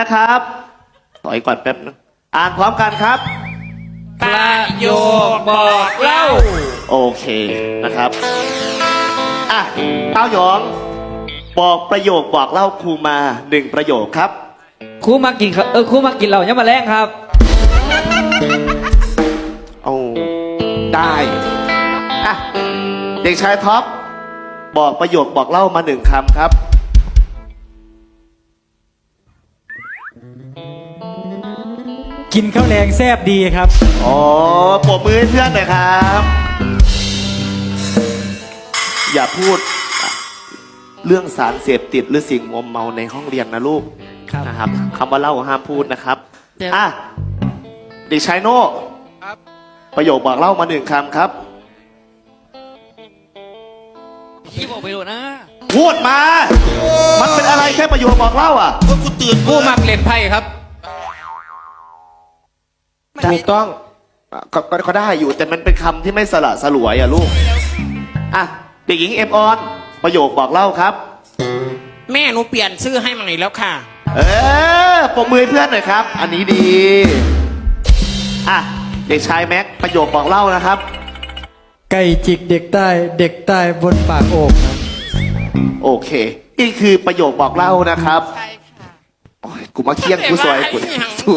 นะครับถอยก่อนแป๊บนึงอ่านพร้อมกันครับ ประโยคบอกเล่า โอเคนะครับ อะเต้าหยอง บอกประโยคบอกเล่าครูมาหนึ่งประโยคครับ ครูมากินครับเออครูมากินเหล้ายังมาแรงครับ เอาได้อะเด็กชายท็อปบอกประโยคบอกเล่ามาหนึ่งคำครับ กินข้าวแรงแซบดีครับ อ๋อปรบมือให้เพื่อนหน่อยครับ อย่าพูดเรื่องสารเสพติดหรือสิ่งมอมเมาในห้องเรียนนะลูกครับ นะครับคำว่าเล่าห้ามพูดนะครับเดี๋ยว อะเด็กชายโน่ประโยคบอกเล่ามาหนึ่งคำครับ พี่บอกไปดูนะ พูดมา มันเป็นอะไรแค่ประโยคบอกเล่าอะครูมักเล่นไพ่ครับ ถูกต้องก็ก็ก็ได้อยู่แต่มันเป็นคำที่ไม่สละสลวยอะลูกอะเด็กหญิงเอ็มออน ประโยคบอกเล่าครับ แม่หนูเปลี่ยนชื่อให้ใหม่แล้วค่ะ เออปมมือให้เพื่อนหน่อยครับ อันนี้ดี อะ เด็กชายแม็กประโยคบอกเล่านะครับ ไก่จิกเด็กใต้ เด็กใต้บนปากโอกครับโอเค นี่คือประโยคบอกเล่านะครับ ใช่ค่ะ โอ้ยกูมาเคียงกูสวยกูแต่ว่าไอ้อย่างสู้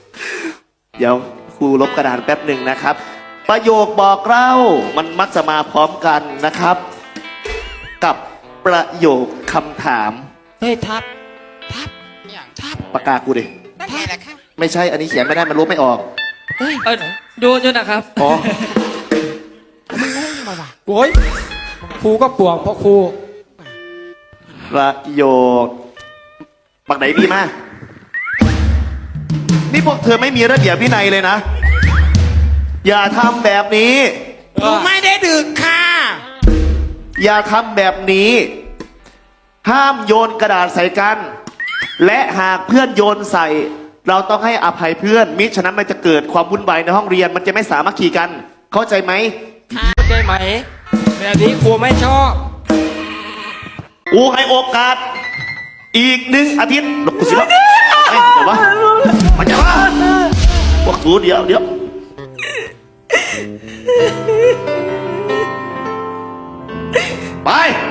เดี๋ยวครูลบกระดานแป๊บหนึ่งนะครับ ประโยคบอกเล่ามันมักจะมาพร้อมกันนะครับ กับประโยคคำถาม เฮ้ยทับ ทับอย่างทับปากกากูดินั่นไงล่ะค่ะไม่ใช่อันนี้เขียนไม่ได้มันลบไม่ออกเฮ้ยเออดูดูนะครับ อ๋อมึงงงมาว่ะโอ้ยครูก็ปวกเพราะครูประโยคปักไหนดีมา นี่พวกเธอไม่มีระเบียบวินัยเลยนะ อย่าทำแบบนี้ หนูไม่ได้ดึกค่ะ อย่าทำแบบนี้ ห้ามโยนกระดาษใส่กัน และหากเพื่อนโยนใส่ เราต้องให้อภัยเพื่อน มิฉะนั้นมันจะเกิดความวุ่นวายในห้องเรียน มันจะไม่สามัคคีกัน เข้าใจไหมเข้าใจไหมแบบนี้ครูไม่ชอบอูให้โอกาส อีกหนึ่งอาทิตย์หลบกูสิวะเฮ้ยเကိုတယောက်တယောက်ဘိုင်